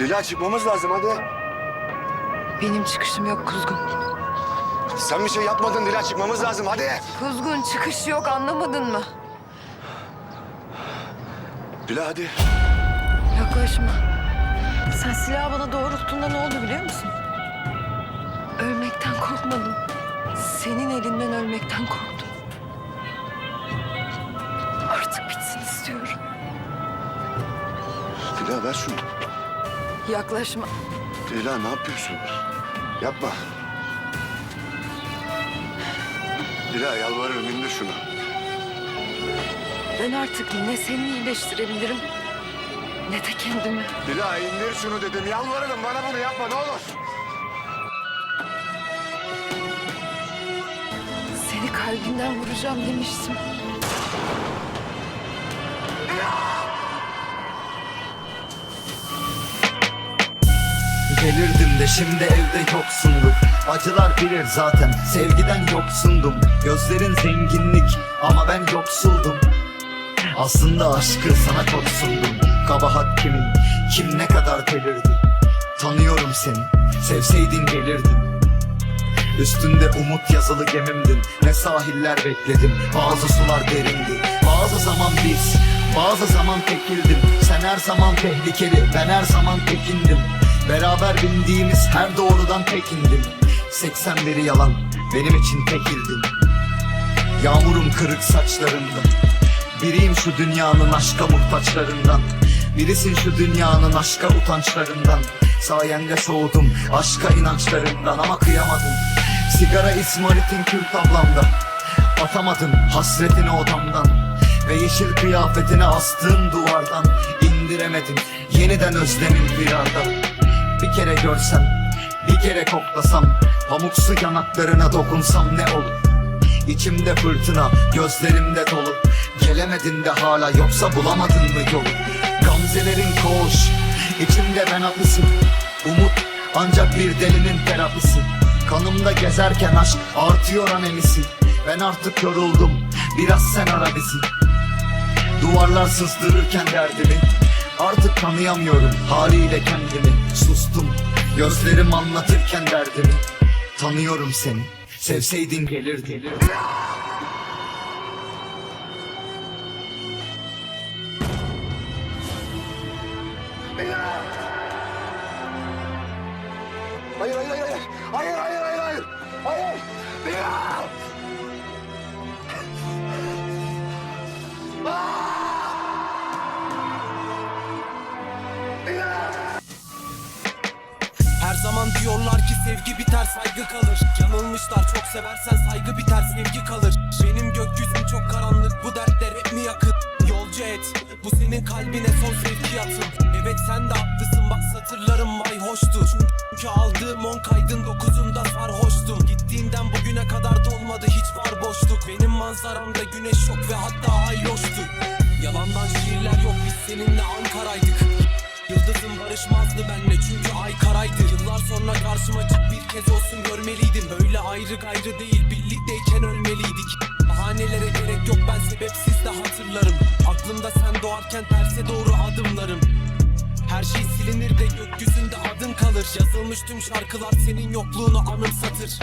Dila çıkmamız lazım hadi. Benim çıkışım yok Kuzgun. Sen bir şey yapmadın Dila çıkmamız lazım hadi. Kuzgun çıkış yok anlamadın mı? Dila hadi. Yaklaşma. Sen silahı bana doğrulttuğunda ne oldu biliyor musun? Ölmekten korkmadım. Senin elinden ölmekten korktum. Artık bitsin istiyorum. Dila ver şunu. Yaklaşma. Dila ne yapıyorsun? Yapma. Dila yalvarırım indir şunu. Ben artık ne seni iyileştirebilirim ne de kendimi. Dila indir şunu dedim. Yalvarırım bana bunu yapma ne olur. Seni kalbinden vuracağım demiştim. Gelirdim de şimdi evde yoksundum Acılar bilir zaten sevgiden yoksundum. Gözlerin zenginlik ama ben yoksuldum. Aslında aşkı sana çok sundum. Kabahat kimin kim ne kadar delirdi? Tanıyorum seni sevseydin gelirdin. Üstünde umut yazılı gemimdin. Ne sahiller bekledim Bazı sular derindi. Bazı zaman biz Bazı zaman tekildim. Sen her zaman tehlikeli Ben her zaman tekindim Beraber bindiğimiz her doğrudan tekindim 81'i yalan Benim için tekildin. Yağmurum kırık saçlarımda Biriyim şu dünyanın aşka muhtaçlarından. Birisin şu dünyanın aşka utançlarından. Sayende soğudum aşka inançlarından ama kıyamadım. Sigara İsmail'in kül tablamda Atamadım hasretini odamdan. Ve yeşil kıyafetini astığım duvardan. İndiremedim yeniden özlemin firarda Bir kere görsem bir kere koklasam Pamuksu yanaklarına dokunsam ne olur? İçimde fırtına, gözlerimde dolu. Gelemedin de hala yoksa bulamadın mı yolu? Gamzelerin koş, içimde ben haklısın. Umut ancak bir delinin terapisi Kanımda gezerken aşk artıyor anemisi. Ben artık yoruldum, biraz sen ara bizi. Duvarlar sızdırırken derdimi Artık tanıyamıyorum haliyle kendimi Sustum, gözlerim anlatırken derdimi Tanıyorum seni, sevseydin gelir gelir Hayır hayır hayır. Hayır hayır hayır hayır. Hayır. Dila. Her zaman diyorlar ki sevgi biter saygı kalır. Yanılmışlar çok seversen saygı biter sevgi kalır. Benim gökyüzüm çok karanlık bu dertler hep mi yakın? Yolcu et bu senin kalbine son sevkiyatın Evet sen de haklısın bak satırlarım hoştu Çünkü aldığım on kaydın dokuzunda sarhoştum. Gittiğinden bugüne kadar dolmadı hiç var boşluk. Benim manzaramda güneş yok ve hatta ay loştu. Yalandan şiirler yok biz seninle Ankara'ydık Yıldızım barışmazdı benle çünkü ay karaydı. Yıllar sonra karşıma çık bir kez olsun görmeliydim. Böyle ayrı gayrı değil birlikteyken ölmeliydik. Bahanelere gerek yok ben sebepsiz de hatırlarım. Aklımda sen doğarken terse doğru adımlarım. Her şey silinir de gökyüzünde adın kalır. Yazılmış tüm şarkılar senin yokluğunu anımsatır